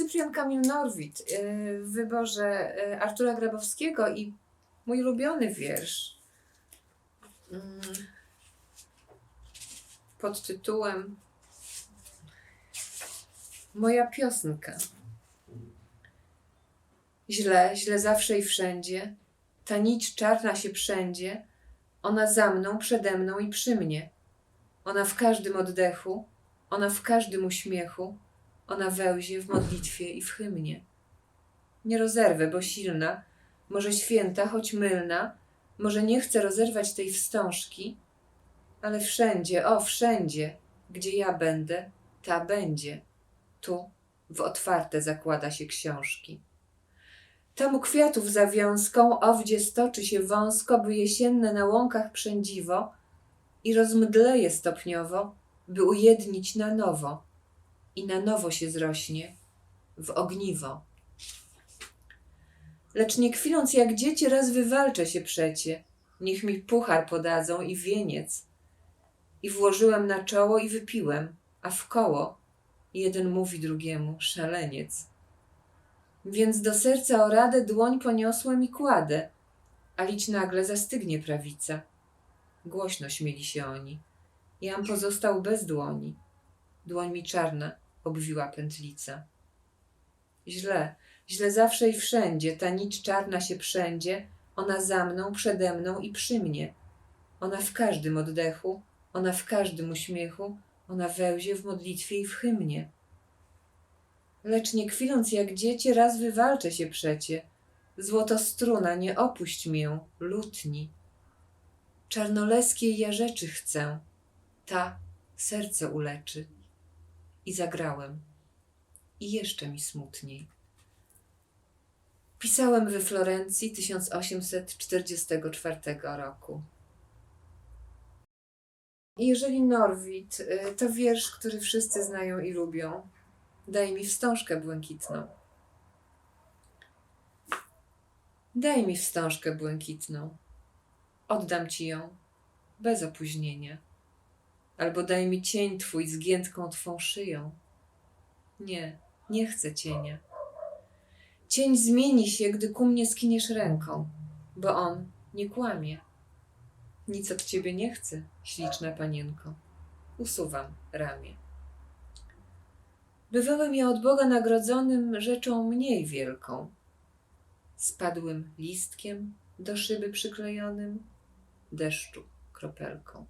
Adrian Kamil Norwid y, w wyborze y, Artura Grabowskiego i mój ulubiony wiersz mm, pod tytułem Moja piosenka. Źle, źle zawsze i wszędzie, ta nić czarna się wszędzie, ona za mną, przede mną i przy mnie. Ona w każdym oddechu, ona w każdym uśmiechu, ona wełzie w modlitwie i w hymnie. Nie rozerwę, bo silna, może święta, choć mylna, może nie chcę rozerwać tej wstążki, ale wszędzie, o wszędzie, gdzie ja będę, ta będzie. Tu w otwarte zakłada się książki. Tam u kwiatów zawiązką owdzie stoczy się wąsko, by jesienne na łąkach przędziwo i rozmdleje stopniowo, by ujednić na nowo i na nowo się zrośnie w ogniwo. Lecz nie kwiląc jak dziecię, raz wywalczę się przecie. Niech mi puchar podadzą i wieniec. I włożyłem na czoło i wypiłem, a w koło jeden mówi drugiemu szaleniec. Więc do serca o radę dłoń poniosłem i kładę, a lić nagle zastygnie prawica. Głośno śmieli się oni. Jam pozostał bez dłoni. Dłoń mi czarna obwiła pętlica. Źle, źle zawsze i wszędzie, ta nić czarna się wszędzie, ona za mną, przede mną i przy mnie. Ona w każdym oddechu, ona w każdym uśmiechu, ona wełzie w modlitwie i w hymnie. Lecz nie kwiląc jak dziecię, raz wywalczę się przecie. Złoto struna, nie opuść mię, lutni. Czarnoleskiej ja rzeczy chcę, ta serce uleczy. I zagrałem. I jeszcze mi smutniej. Pisałem we Florencji 1844 roku. Jeżeli Norwid y, to wiersz, który wszyscy znają i lubią, daj mi wstążkę błękitną. Daj mi wstążkę błękitną. Oddam ci ją bez opóźnienia. Albo daj mi cień twój z giętką twą szyją. Nie, nie chcę cienia. Cień zmieni się, gdy ku mnie skiniesz ręką, bo on nie kłamie. Nic od ciebie nie chcę, śliczna panienko. Usuwam ramię. Bywałem ja od Boga nagrodzonym rzeczą mniej wielką. Spadłym listkiem do szyby przyklejonym, deszczu kropelką.